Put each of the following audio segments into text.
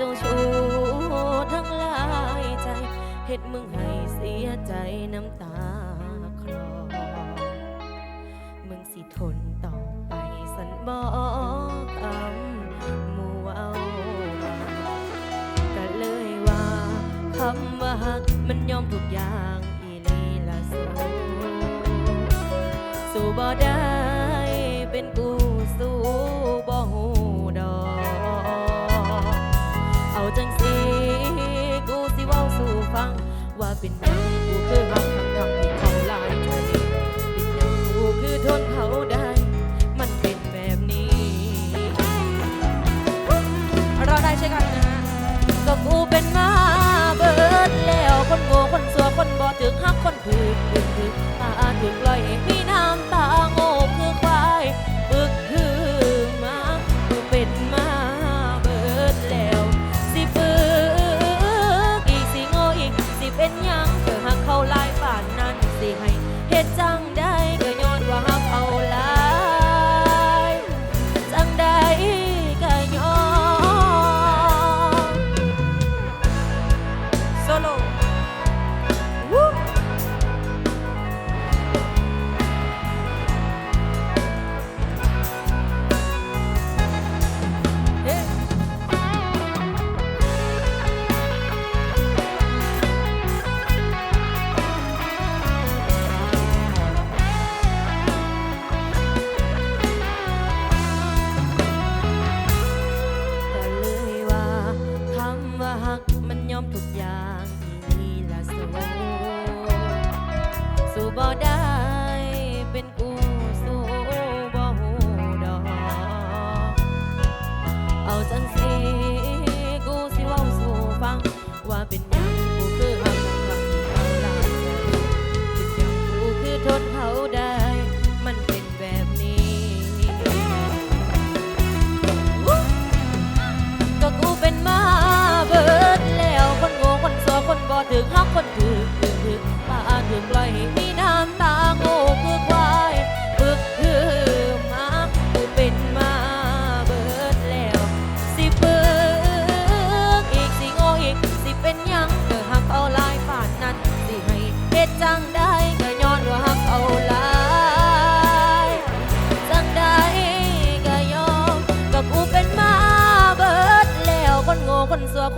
จ้าชู้ทั้งหลายใจเหตุมึงให้เสียใจน้ำตาคลอมึงสิทนต่อไปสันบอกคำมูเอาก็เลยว่าคำว่าหักมันยอมทุกอย่างอีนี่ละสูสู้บ่ได้ been doing.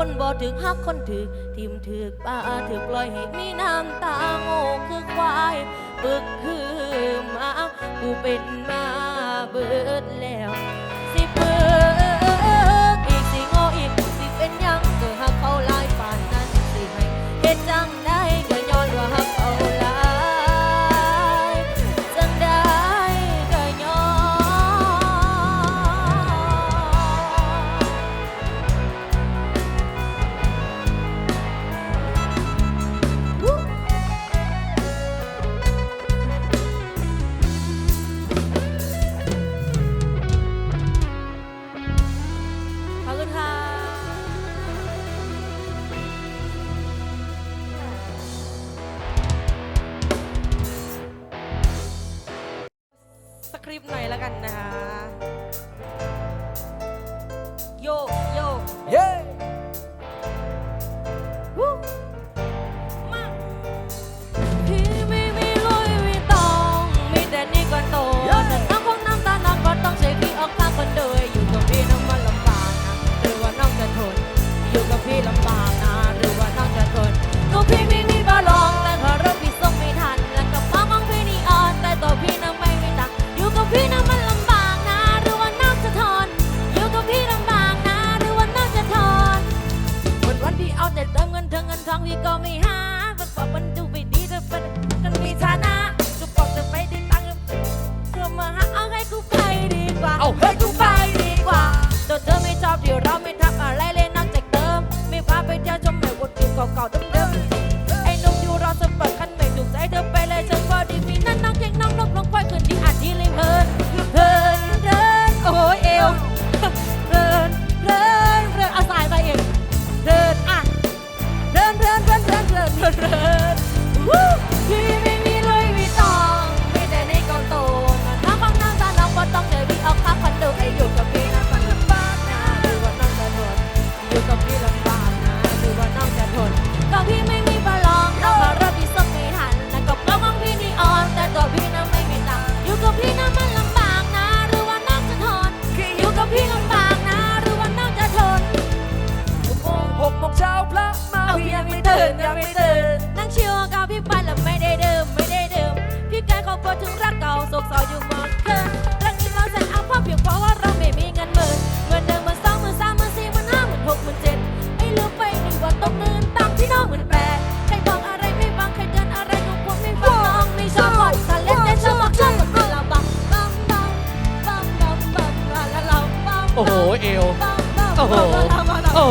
คนบ่ถือฮักคนถือทิมถือป้าถือปล่อยให้มีน้ำตาโง่คือควายปึกคือมากูเป็นมาเบิดแล้ว ลิปหน่อยแล้วกันนะคะ ทองที่ก็ไม่หามันบอกมันดูไม่ดีแต่มันกันมีฐานะก็บอกจะไปได้ตังค์ก็มาหาเอาให้กูไปดีกว่าเอาให้กูไปดีกว่าตัวเธอไม่ชอบเดี๋ยวเราไม่ทำอะไรเลยนอกจากเติม ไม่พาไปเที่ยวชมแม่วนเก่าๆ ก็พี่ลำบากนะคือว่าน้องจะทนก็พี่ไม่ โอ้โหโอ้